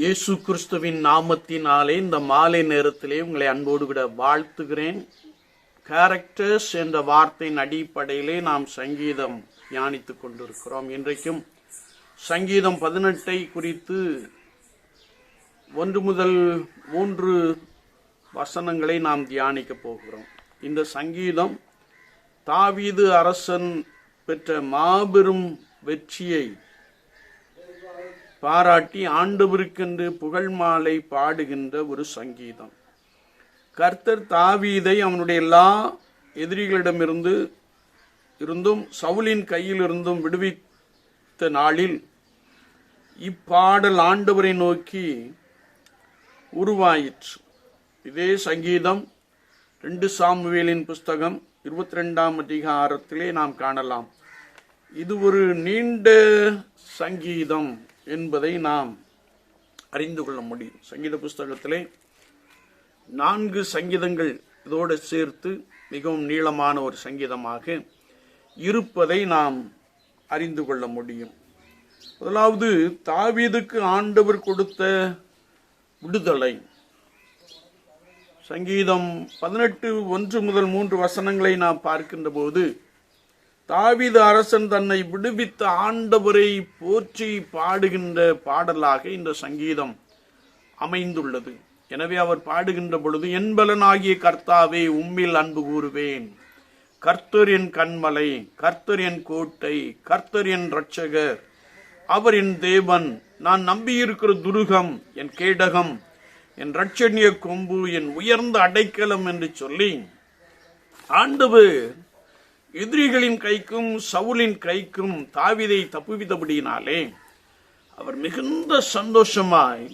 இயேசு கிறிஸ்துவின் நாமத்தினாலே இந்த மாலை நேரத்திலே உங்களை அன்போடு கூட வாழ்த்துகிறேன். கேரக்டர்ஸ் என்ற வார்த்தையின் அடிப்படையிலே நாம் சங்கீதம் தியானித்துக் கொண்டிருக்கிறோம். இன்றைக்கும் சங்கீதம் பதினெட்டை குறித்து ஒன்று முதல் மூன்று வசனங்களை நாம் தியானிக்க போகிறோம். இந்த சங்கீதம் தாவீது அரசன் பெற்ற மாபெரும் வெற்றியை பாராட்டி ஆண்டவருக்கென்று புகழ் மாலை பாடுகின்ற ஒரு சங்கீதம். கர்த்தர் தாவீதை அவனுடைய எல்லா எதிரிகளிடமிருந்து இருந்தும் சவுலின் கையிலிருந்தும் விடுவித்த நாளில் இப்பாடல் ஆண்டவரை நோக்கி உருவாயிற்று. இதே சங்கீதம் ரெண்டு சாமுவேலின் புஸ்தகம் இருபத்தி ரெண்டாம் அதிகாரத்திலே நாம் காணலாம். இது ஒரு நீண்ட சங்கீதம். என்பதை நாம் அறிந்து கொள்ள முடியும். சங்கீத புஸ்தகத்திலே நான்கு சங்கீதங்கள் இதோடு சேர்த்து மிகவும் நீளமான ஒரு சங்கீதமாக இருப்பதை நாம் அறிந்து கொள்ள முடியும். முதலாவது தாவீதுக்கு ஆண்டவர் கொடுத்த விடுதலை. சங்கீதம் பதினெட்டு ஒன்று முதல் மூன்று வசனங்களை நாம் பார்க்கின்ற போது தாவித அரசன் தன்னை விடுவித்த ஆண்டவரை போற்றி பாடுகின்ற பாடலாக இந்த சங்கீதம் அமைந்துள்ளது. எனவே அவர் பாடுகின்ற பொழுது என்பலனாகிய கர்த்தாவே உம்மில் அன்பு கூறுவேன். கர்த்தர் என் கண்மலை கர்த்தர் என் கோட்டை கர்த்தர் என் இரட்சகர். அவர் என் தேவன். நான் நம்பியிருக்கிற துருகம் என் கேடகம் என் ரட்சணிய கொம்பு என் உயர்ந்த அடைக்கலம் என்று சொல்லி ஆண்டவர் எதிரிகளின் கைக்கும் சவுலின் கைக்கும் தாவிதை தப்புவித்தபடியினாலே அவர் மிகுந்த சந்தோஷமாய்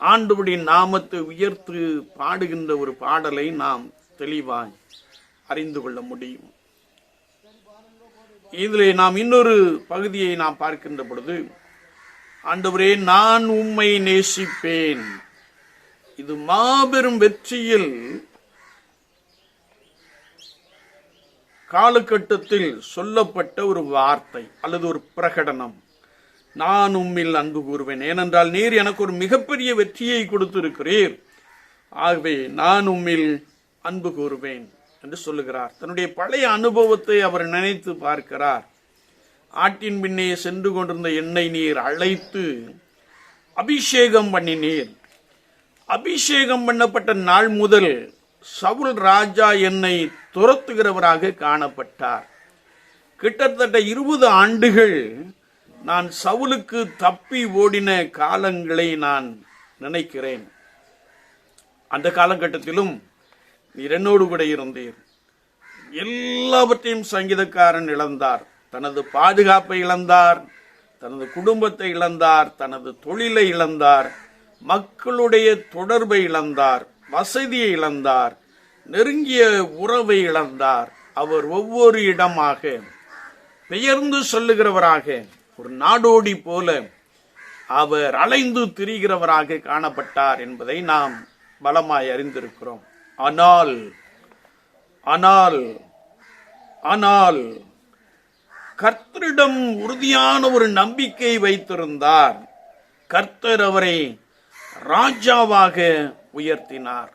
ஆண்டவரின் நாமத்தை உயர்த்து பாடுகின்ற ஒரு பாடலை நாம் தெளிவாய் அறிந்து கொள்ள முடியும். இதில் நாம் இன்னொரு பகுதியை நாம் பார்க்கின்ற பொழுது ஆண்டவரே நான் உம்மை நேசிப்பேன். இது மாபெரும் வெற்றியில் காலகட்டத்தில் சொல்லப்பட்ட ஒரு வார்த்தை அல்லது ஒரு பிரகடனம். நான் உம்மில் அன்பு கூறுவேன். ஏனென்றால் நீர் எனக்கு ஒரு மிகப்பெரிய வெற்றியை கொடுத்திருக்கிறீர். ஆகவே நான் உம்மில் அன்பு கூறுவேன் என்று சொல்லுகிறார். தன்னுடைய பழைய அனுபவத்தை அவர் நினைத்து பார்க்கிறார். ஆட்டின் பின்னே சென்று கொண்டிருந்த எண்ணெய் நீர் அழைத்து அபிஷேகம் பண்ணினீர். அபிஷேகம் பண்ணப்பட்ட நாள் முதல் சவுல் ராஜா என்னை துரத்துகிறவராக காணப்பட்டார். கிட்டத்தட்ட இருபது ஆண்டுகள் நான் சவுலுக்கு தப்பி ஓடின காலங்களை நான் நினைக்கிறேன். அந்த காலகட்டத்திலும் நீர் என்னோடு கூட இருந்தீர். எல்லாவற்றையும் சங்கீதக்காரன் இழந்தார். தனது பாதுகாப்பை இழந்தார் தனது குடும்பத்தை இழந்தார் தனது தொழிலை இழந்தார் மக்களுடைய தொடர்பை இழந்தார். வசதியை இழந்தார் நெருங்கிய உறவை இழந்தார். அவர் ஒவ்வொரு இடமாக பெயர்ந்து சொல்லுகிறவராக ஒரு நாடோடி போல அவர் அலைந்து திரிகிறவராக காணப்பட்டார் என்பதை நாம் பலமாய் அறிந்திருக்கிறோம். ஆனால் ஆனால் ஆனால் கர்த்தரிடம் உறுதியான ஒரு நம்பிக்கை வைத்திருந்தார். கர்த்தர் அவரை ராஜாவாக உயர்த்தினார்.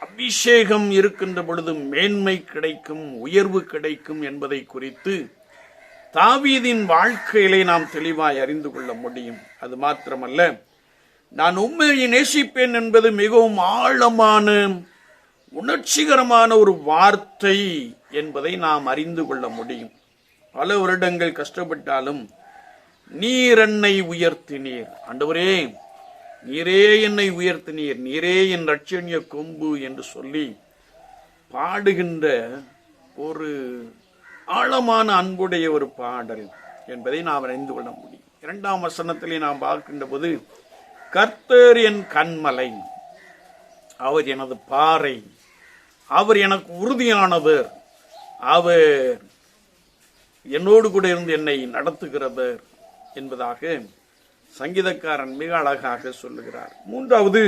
அபிஷேகம் இருக்கின்ற பொழுது மேன்மை கிடைக்கும் உயர்வு கிடைக்கும் என்பதை குறித்து தாவீதின் வாழ்க்கையிலே நாம் தெளிவாய் அறிந்து கொள்ள முடியும். அது மாத்திரமல்ல நான் உண்மையை நேசிப்பேன் என்பது மிகவும் ஆழமான உணர்ச்சிகரமான ஒரு வார்த்தை என்பதை நாம் அறிந்து கொள்ள முடியும். பல வருடங்கள் கஷ்டப்பட்டாலும் நீர் என்னை உயர்த்தினீர். ஆண்டவரே நீரே என்னை உயர்த்தினீர் நீரே என் ரட்சணிய கொம்பு என்று சொல்லி பாடுகின்ற ஒரு ஆழமான அன்புடைய ஒரு பாடல் என்பதை நாம் அறிந்து கொள்ள முடியும். இரண்டாம் வசனத்திலே நாம் பார்க்கின்ற போது கர்த்தர் என் கண்மலை அவர் எனது பாறை அவர் எனக்கு உறுதியானவர் அவர் என்னோடு கூட இருந்து என்னை நடத்துகிறவர் என்பதாக சங்கீதக்காரன் மிக அழகாக சொல்லுகிறார். மூன்றாவது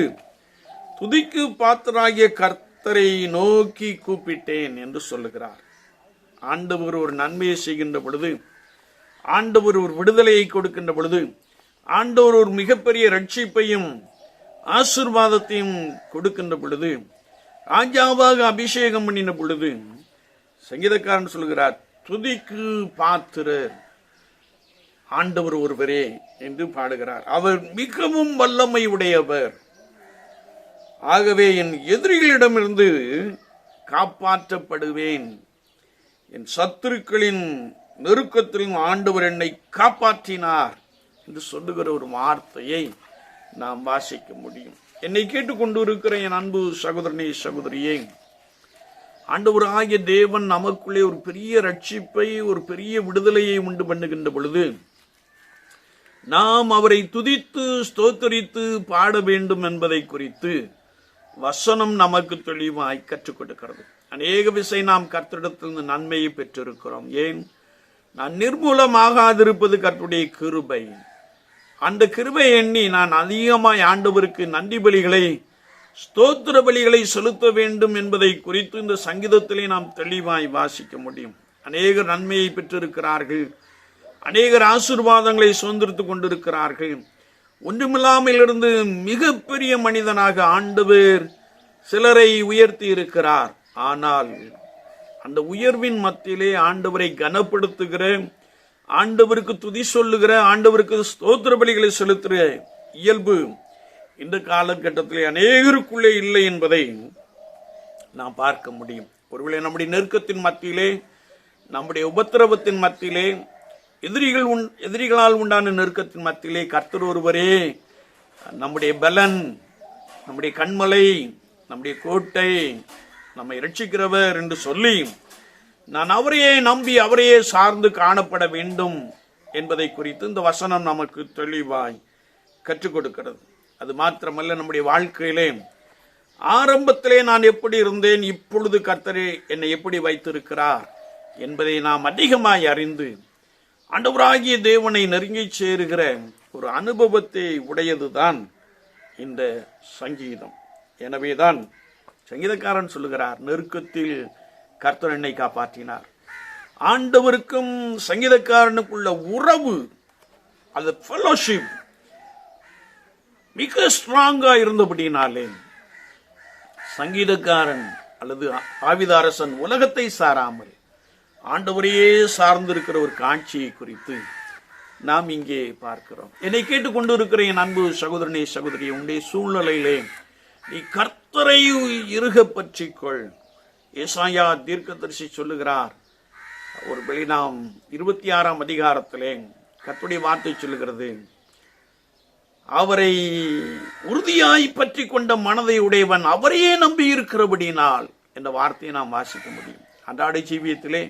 துதிக்கு பாத்திராகிய கர்த்தரை நோக்கி கூப்பிட்டேன் என்று சொல்லுகிறார். ஆண்டவர் ஒரு நன்மையை செய்கின்ற பொழுது ஆண்டவர் ஒரு விடுதலையை கொடுக்கின்ற பொழுது ஆண்டவர் ஒரு மிகப்பெரிய ரட்சிப்பையும் ஆசிர்வாதத்தையும் கொடுக்கின்ற பொழுது ராஜாவாக அபிஷேகம் பண்ணின பொழுது சங்கீதக்காரன் சொல்கிறார் துதிக்கு பாத்திரர். ஆண்டவர் ஒருவரே என்று பாடுகிறார். அவர் மிகவும் வல்லமை உடையவர் ஆகவே என் எதிரிகளிடமிருந்து காப்பாற்றப்படுவேன். என் சத்துருக்களின் நெருக்கத்திலும் ஆண்டவர் என்னை காப்பாற்றினார் என்று சொல்லுகிற ஒரு வார்த்தையை நாம் வாசிக்க முடியும். என்னை கேட்டுக்கொண்டு இருக்கிற என் அன்பு சகோதரனே சகோதரியே ஆண்டவராகிய தேவன் நமக்குள்ளே ஒரு பெரிய ரட்சிப்பை ஒரு பெரிய விடுதலையை உண்டு பண்ணுகின்ற பொழுது நாம் அவரை துதித்து ஸ்தோத்தரித்து பாட வேண்டும் என்பதை குறித்து வசனம் நமக்கு தெளிவாய் கற்றுக் கொடுக்கிறது. அநேக விசை நாம் கர்த்தரிடத்திலிருந்து நன்மையை பெற்றிருக்கிறோம். ஏன்? நான் நிர்மூலமாகாதிருப்பது கற்றுடைய கிருபை. அந்த கிருபை எண்ணி நான் அதிகமாய் ஆண்டவருக்கு நன்றி பலிகளை ஸ்தோத்திர பலிகளை செலுத்த வேண்டும் என்பதை குறித்து இந்த சங்கீதத்திலே நாம் தெளிவாய் வாசிக்க முடியும். அநேக நன்மையை பெற்றிருக்கிறார்கள். அநேகர் ஆசீர்வாதங்களை சுதந்திரித்துக் கொண்டிருக்கிறார்கள். ஒன்றுமில்லாமல் இருந்து மிகப்பெரிய மனிதனாக ஆண்டவர் சிலரை உயர்த்தி இருக்கிறார். ஆனால் அந்த உயர்வின் மத்தியிலே ஆண்டவரை கனப்படுத்துகிற ஆண்டவருக்கு துதி சொல்லுகிற ஆண்டவருக்கு ஸ்தோத்திர பலிகளை செலுத்துகிற இயல்பு இந்த காலகட்டத்தில் அநேகருக்குள்ளே இல்லை என்பதை நாம் பார்க்க முடியும். ஒருவேளை நம்முடைய நெருக்கத்தின் மத்தியிலே நம்முடைய உபத்திரவத்தின் மத்தியிலே எதிரிகள் உண் எதிரிகளால் உண்டான நெருக்கத்தின் மத்தியிலே கர்த்தர் ஒருவரே நம்முடைய பலன் நம்முடைய கண்மலை நம்முடைய கோட்டை நம்மை ரட்சிக்கிறவர் என்று சொல்லி நான் அவரையே நம்பி அவரையே சார்ந்து காணப்பட வேண்டும் என்பதை குறித்து இந்த வசனம் நமக்கு தெளிவாய் கற்றுக் கொடுக்கிறது. அது மாத்திரமல்ல நம்முடைய வாழ்க்கையிலே ஆரம்பத்திலே நான் எப்படி இருந்தேன் இப்பொழுது கர்த்தரே என்னை எப்படி வைத்திருக்கிறார் என்பதை நாம் அதிகமாய் அறிந்து ஆண்டவராகிய தேவனை நெருங்கி சேருகிற ஒரு அனுபவத்தை உடையதுதான் இந்த சங்கீதம். எனவேதான் சங்கீதக்காரன் சொல்லுகிறார் நெருக்கத்தில் கர்த்தர் என்னை காப்பாற்றினார். ஆண்டவருக்கும் சங்கீதக்காரனுக்குள்ள உறவு அது ஃபெலோஷிப் மிக ஸ்ட்ராங்காக இருந்தபடினாலே சங்கீதக்காரன் அல்லது ஆவிதாரசன் உலகத்தை சாராமல் ஆண்டவரையே சார்ந்திருக்கிற ஒரு காட்சியை குறித்து நாம் இங்கே பார்க்கிறோம். என்னை கேட்டுக்கொண்டு இருக்கிற என் அன்பு சகோதரனே சகோதரி உன்னுடைய சூழ்நிலையிலே நீ கர்த்தரை இருக பற்றிக்கொள். ஏசாயா தீர்க்கதரிசி சொல்லுகிறார். ஒரு வெளி நாம் இருபத்தி ஆறாம் அதிகாரத்திலே கத்துடைய வார்த்தை சொல்லுகிறது. அவரை உறுதியாய் பற்றி கொண்ட மனதை உடையவன் அவரையே நம்பி இருக்கிறபடினால் என்ற வார்த்தையை நாம் வாசிக்க முடியும். அன்றாட ஜீவியத்திலே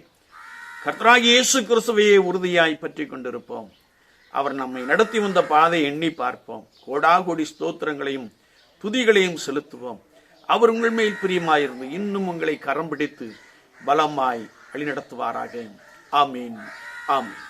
கர்த்தராகி இயேசு கிறிஸ்துவையை உறுதியாய் பற்றி கொண்டிருப்போம். அவர் நம்மை நடத்தி வந்த பாதை எண்ணி பார்ப்போம். கோடாகோடி ஸ்தோத்திரங்களையும் துதிகளையும் செலுத்துவோம். அவர் உங்கள் மேல் பிரியமாயிருந்து இன்னும் உங்களை கரம் பிடித்து பலமாய் வழிநடத்துவாராக. ஆமீன். ஆமீன்.